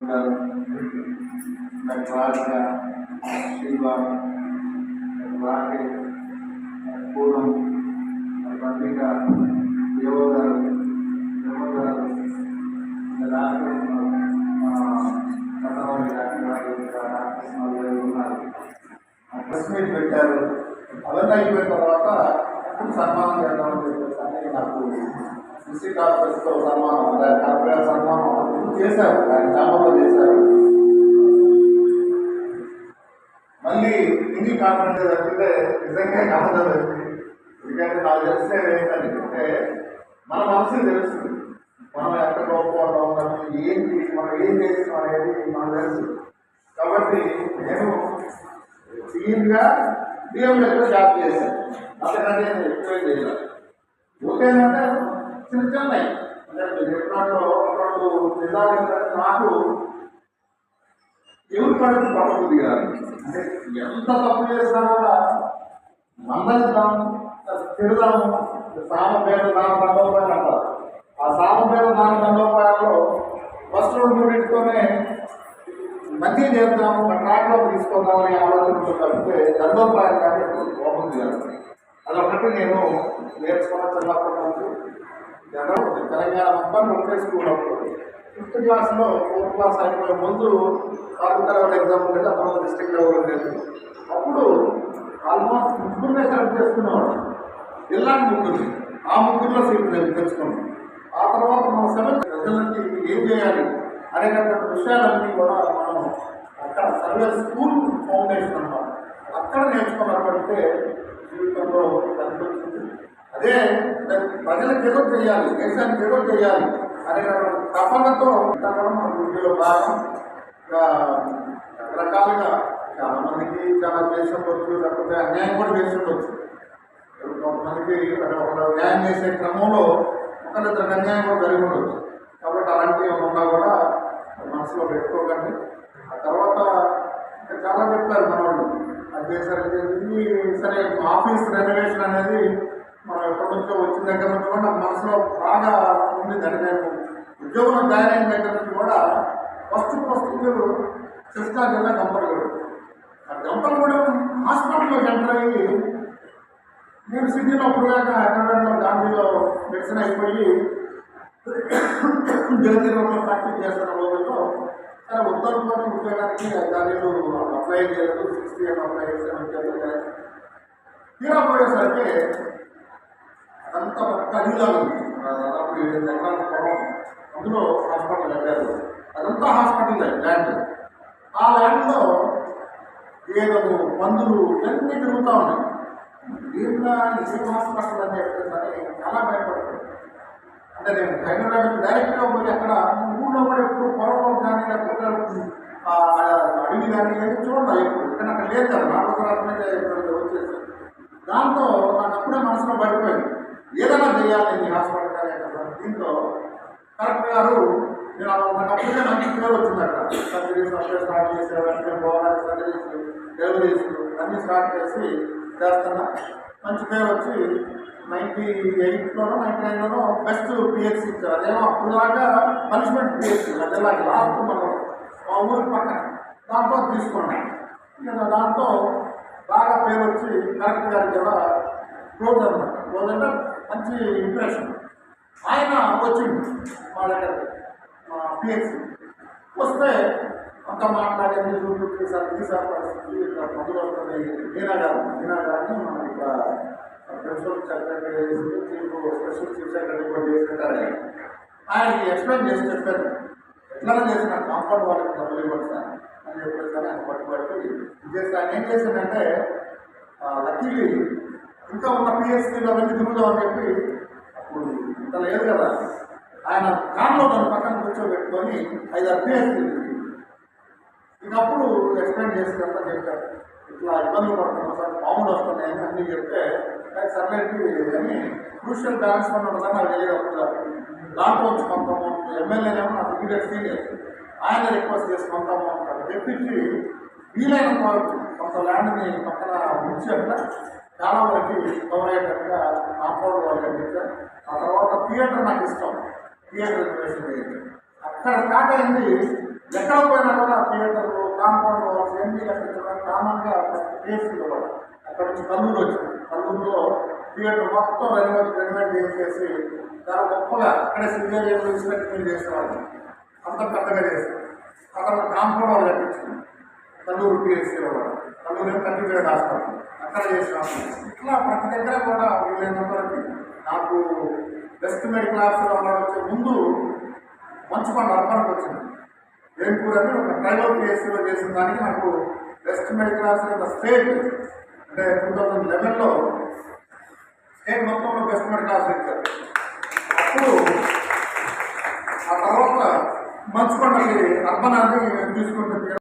రాజ శివ రాకేష్ పూర్వం పత్రిక దేవగారు దేవగారు ఉన్నారు ప్రెస్ మీట్ పెట్టారు అవన్నీ అయిపోయిన తర్వాత సన్మానం చేద్దామని చెప్పేసి నాకు డిస్ట్రిక్ట్ ఆఫీస్తో సన్మానం దాని కార్పొరేట్ సన్మానం చేశారు చేశారు. మళ్ళీ హిందీ కాన్ఫరెన్స్ తప్పితే నిజంగా కాదు ఎందుకంటే నాకు తెలిసే ఏంటంటే అంటే మన మనసు తెలుస్తుంది. మనం ఎంత గొప్ప వాళ్ళం, మనం ఏంటి మనం ఏం చేస్తున్నాం అనేది మనకు తెలుసు. కాబట్టి నేను సీఎంగా డిఎంఎస్లో జాబ్ చేశాను. అంతకంటే నేను ఎక్కువ చేయాలి ఓకేనంటే చిన్న చిన్నవి అంటే మీరు చెప్పినట్టు ఒకళ్ళు నిజాలు నాకు ఎవరు కడుపు పడుతుంది కాదు. అంటే ఎంత తప్పు చేసినా కూడా మందలిద్దాం తిడదాము సామపేద దాన దండోపాయాలు అంటారు. ఆ సామపేద దాన దండోపాయాల్లో ఫస్ట్ రెండు మూడింటితోనే మంచిగా చేద్దాము ఒక ట్రాక్లో తీసుకుందామని ఆలోచనతో కలిపితే దండోపాయం కానీ బాగుంది కాదు అదొకటి నేను నేర్చుకున్న చిన్నప్పటి నుంచి జనరల్ తెలంగాణ మొత్తం ఒకటే స్కూల్ అప్పుడు ఫిఫ్త్ క్లాస్లో ఫోర్త్ క్లాస్ అయిపోయే ముందు ఆరు తర్వాత ఎగ్జామ్ ఉండేది అప్పుడు డిస్ట్రిక్ట్ లెవెల్ ఉండేది. అప్పుడు ఆల్మోస్ట్ ముగ్గురునే సెలెక్ట్ చేసుకున్నాడు ఇలాంటి ముగ్గురు ఆ ముగ్గురులో సీట్ నేను తెచ్చుకున్నాను ఆ తర్వాత మన సెవెంత్ ప్రజలకి ఏం చేయాలి అనేటటువంటి విషయాలన్నీ కూడా మనం అక్కడ సర్వే స్కూల్ ఫౌండేషన్ అన్నమాట. అక్కడ నేర్చుకున్నటువంటి జీవితంలో కనిపించింది అదే ప్రజలకు ఏదో చేయాలి దేశానికి ఏదో చేయాలి అనే తపనతో మన వృత్తిలో భాగం. రకరకాలుగా చాలా మందికి చాలా చేసి ఉండొచ్చు లేకపోతే అన్యాయం కూడా చేసుకోవచ్చు కొంతమందికి ఒక న్యాయం చేసే క్రమంలో ఒకరిద్దరు అన్యాయం కూడా జరిగి ఉండొచ్చు. కాబట్టి అలాంటివి ఉన్నా కూడా మనసులో పెట్టుకోకండి. ఆ తర్వాత ఇంకా చాలా చెప్పారు మనవాళ్ళు అది చేశారు ఇది సరే ఆఫీస్ రెనోవేషన్ అనేది మన ఎప్పటి వచ్చిన దగ్గర నుంచి కూడా నాకు మనసులో బాగా ఉంది దాని మేము ఉద్యోగంలో జాయిన్ అయిన దగ్గర నుంచి కూడా ఫస్ట్ ఫస్ట్ కృష్ణా జిల్లా గంపలగూడెం ఆ గంపలగూడెం హాస్పిటల్లో ఎంటర్ అయ్యి నేను సిటీలో అప్పుడు హైదరాబాద్లో గాంధీలో మెడిసిన్ అయిపోయి జగతిలో ప్రాక్టీస్ చేస్తున్న రోజుల్లో సరే ఉత్తర కోసం ఉద్యోగానికి గాంధీలో అప్లై చేయలేదు. సిక్స్టీ అప్లై చేశాను చెప్పలేదు తీరా పోయేసరికి అదంతా పక్క అడిగిలా ఉంది దాదాపు ఏడు ఎకరాల పొలం అందులో హాస్పిటల్ కట్టారు. అదంతా హాస్పిటల్ ల్యాండ్. ఆ ల్యాండ్లో ఏదో మందులు ఇవన్నీ తిరుగుతూ ఉన్నాయి. దీంట్లో ఏం హాస్పిటల్ అని చెప్పేసి చాలా భయపడుతుంది. అంటే నేను హైదరాబాద్ డైరెక్ట్గా పోయి అక్కడ ఊళ్ళో కూడా ఎప్పుడు పొలంలో కానీ లేకపోతే అడవి కానీ ఏది చూడాలి ఎప్పుడు. కానీ అక్కడ లేదు కదా. నాలుగు తర్వాత వచ్చేసి దాంతో నాకు అప్పుడే మనసులో పడిపోయింది ఏదైనా చేయాలి ఈ హాస్పిటల్ కార్యక్రమం దీంట్లో దీంతో కరెక్ట్ గారు నేను అప్పుడే మంచి పేరు వచ్చింది అక్కడ సర్జరీస్ స్టార్ట్ చేసే వెంటనే పోవాలి సర్జరీస్ డెలివరీస్ అన్నీ స్టార్ట్ చేసి చేస్తున్నా. మంచి పేరు వచ్చి నైంటీ ఎయిట్లోనో నైంటీ నైన్లోనో బెస్ట్ పిహెచ్సి ఇచ్చారు. అదేమో అప్పుడులాగా పనిష్మెంట్ పిహెచ్సి అదేలాగా లాస్ట్ మనం మా ఊరి పక్కన. దాంతో తీసుకున్నాం. నేను దాంతో బాగా పేరు వచ్చి కలెక్టర్ గారికి కూడా క్లోజ్ అనమాట క్లోజ్ అంటే మంచి ఇంప్రెషన్ ఆయన వచ్చింది మా దగ్గర మా పిహెచ్సి వస్తే అంత మాట్లాడేది చూపించి సార్ ఈ పరిస్థితి ఇట్లా మొదలు వస్తుంది మీనా గారు మీనా గారిని మనం ఇక్కడ principal secretary chief special chief secretary కూడా చేస్తుంటారు ఆయనకి ఎక్స్ప్లెయిన్ చేసి చెప్పారు. ఎట్లా చేసిన కాంపౌండ్ వాళ్ళకి డబ్బులు ఇవ్వండి సార్ అని చెప్పేసి ఆయన పట్టుబడి చేసి ఆయన ఏం చేశానంటే లక్కీలీ ఇంకా ఉన్న పిఎస్సీలో అవన్నీ తిరుగుదామని చెప్పి అప్పుడు ఇంత లేదు కదా. ఆయన కార్లో తన పక్కన కూర్చోబెట్టుకొని ఐదారు పిఎస్సీ ఇంకప్పుడు ఎక్స్ప్లెయిన్ చేసినంత చెప్పారు. ఇట్లా ఇబ్బందులు పడుతున్నాం సార్ పాములు వస్తున్నాయని అన్నీ చెప్తే నాకు సర్లేంటి అని క్రూషియల్ బ్యాలెన్స్ ఫండ్ ఉంటుందని నాకు తెలియదు అప్పుడు దాంట్లో వచ్చి కొంత అమౌంట్ ఎమ్మెల్యేనేమో నాకు ఇమీడియట్ సీనియర్ ఆయన రిక్వెస్ట్ చేసి కొంత అమౌంట్ అక్కడ తెప్పించి వీలైన కొంత ల్యాండ్ని పక్కన ఉంచి అట్లా చాలా వరకు కవర్ అయ్యేటట్టుగా కాంపౌండ్ వాళ్ళు కట్టించారు ఆ తర్వాత థియేటర్ నాకు ఇష్టం. థియేటర్ రిజర్వేషన్ అయ్యింది. అక్కడ స్టార్ట్ అయింది. ఎక్కడ పోయినా కూడా థియేటర్లు కాంపౌండ్ వాల్స్ ఎన్ని కట్టించడం కామన్గా కేసులు కూడా అక్కడ నుంచి కల్లూరు వచ్చింది. కల్లూరులో థియేటర్ మొత్తం రెనోవేట్ రెనోవేట్ చేసేసి చాలా గొప్పగా అక్కడే సింగర్ ఇన్స్పెక్టర్ చేసేవాళ్ళు. అంత పెద్దగా చేశారు. అక్కడ కాంపౌండ్ వాళ్ళు కట్టించింది కల్లూరు పిఎస్సీలో కూడా కల్లూరు కంటిన్యూడ్ హాస్పిటల్. అక్కడ చేసిన ఇట్లా ప్రతి దగ్గర కూడా వీళ్ళైనంత వరకు నాకు బెస్ట్ మెడికల్ ఆఫీసర్ అవార్డు వచ్చే ముందు మంచుకొండ అర్పణకు వచ్చింది. వేంకూరు అని ఒక ట్రైబల్ పిఎస్సీలో చేసిన దానికి నాకు best medical officer in the state అంటే టూ థౌజండ్ లెవెన్లో స్టేట్ మొత్తంలో బెస్ట్ మెడికల్ ఆఫీసర్ ఇచ్చారు. అప్పుడు ఆ తర్వాత మంచుకొండకి అర్బన్ అని తీసుకుంటే